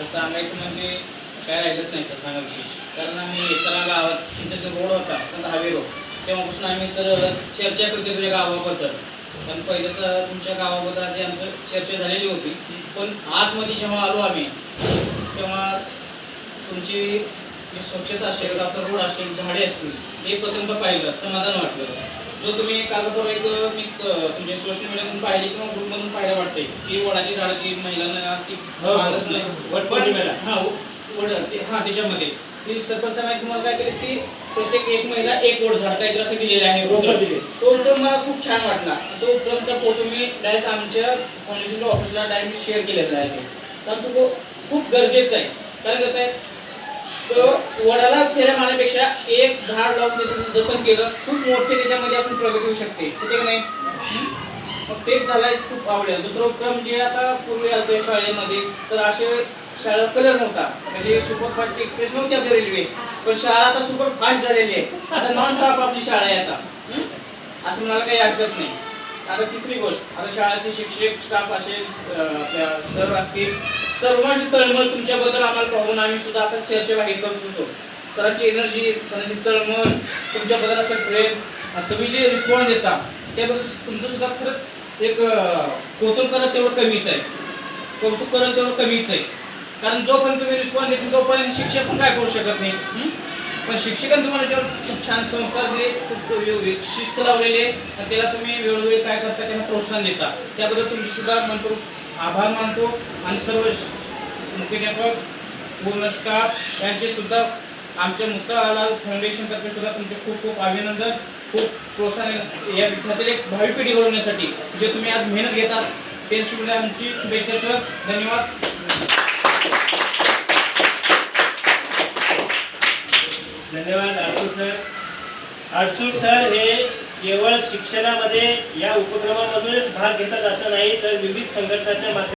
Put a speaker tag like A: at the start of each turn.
A: तर सांगायचं म्हणजे काय राहिलंच नाही सर सांगा विशेष. कारण आम्ही येताना गावात तुमचा जो रोड होता पण दहावी रोड तेव्हापासून आम्ही सर चर्चा करते तुझ्या गावाबद्दल. पण तर तुमच्या गावाबद्दल आधी आमचं चर्चा झालेली होती. पण आतमध्ये जेव्हा आलो आम्ही तेव्हा तुमची जी स्वच्छता असेल गावचा रोड असेल झाडे असतील हे प्रथमतः पाहिलं समाधान वाटलं. जो तुम्ही काल परवा एक मी क- तुमच्या सोशल मीडियातून पाहिली किंवा ग्रुपमधून पाहायला वाटते की वडाची झाडं ती महिलांना ती
B: हो,
A: मागच नाही.
B: वटपौर्णिमेला.
A: हा व- वड हा त्याच्यामध्ये ती सरपंच साहेब तुम्हाला काय केलं ती प्रत्येक एक महिला एक वड झाड काहीतरी असं दिलेलं आहे
B: दिले.
A: तो उपक्रम मला खूप छान वाटला तो उपक्रमचा फोटो मी डायरेक्ट आमच्या फाउंडेशनच्या ऑफिसला डायरेक्ट शेअर केलेला आहे कारण तो खूप गरजेचं आहे कारण कसं आहे तो वडाला झाड लावून त्याचं जतन केलं खूप मोठे त्याच्यामध्ये आपण प्रगती होऊ शकते. ठीक आहे नाही? मग तेच झालाय खूप आवडेल. दुसरा उपक्रम जे आता पूर्वी आलतोय शाळेमध्ये तर असे शाळा कलर नव्हता. म्हणजे सुपर फास्ट एक्सप्रेस नव्हती आपली रेल्वे. पण शाळा आता सुपर फास्ट झालेली आहे. आता नॉन स्टॉप आपली शाळा आहे आता. असं मला काही हरकत नाही. आता तिसरी गोष्ट आता शाळेचे शिक्षक स्टाफ असेल आपल्या सर असतील. सर्वांची तळमळ तुमच्याबद्दल आम्हाला पाहून आम्ही सुद्धा आता चर्चा करू शकतो. सरांची एनर्जी सरांची तळमळ तुमच्याबद्दल असं प्रेम तुम्ही जे रिस्पॉन्स देता त्याबद्दल तुमचं सुद्धा खरंच एक कौतुक करत तेवढं कमीच आहे. कौतुक करत तेवढं कमीच आहे. कारण जोपर्यंत तुम्ही रिस्पॉन्स देतील तोपर्यंत शिक्षक पण काय करू शकत नाही. पण शिक्षकांनी तुम्हाला त्यावर खूप छान संस्कार दिले खूप शिस्त लावलेले आणि त्याला तुम्ही वेळोवेळी काय करता त्यांना प्रोत्साहन देता. त्याबद्दल तुम्ही सुद्धा मनपूर्वक आभार मानतो. आणि सर्व मुख्याध्यापक पूर्ण स्टाफ यांचे सुद्धा आमच्या मुक्तालाल फाउंडेशन तर्फे सुद्धा तुमचे खूप खूप अभिनंदन खूप प्रोत्साहन या विद्यार्थ्यातील एक भावी पिढी घडवण्यासाठी जे तुम्ही आज मेहनत घेतात ते सुद्धा आमची शुभेच्छा सर. धन्यवाद.
B: धन्यवाद आरसूर सर. आरसूर सर हे केवळ शिक्षणामध्ये या उपक्रमामधूनच भाग घेतात असं नाही तर विविध संघटनांच्या माध्यमातून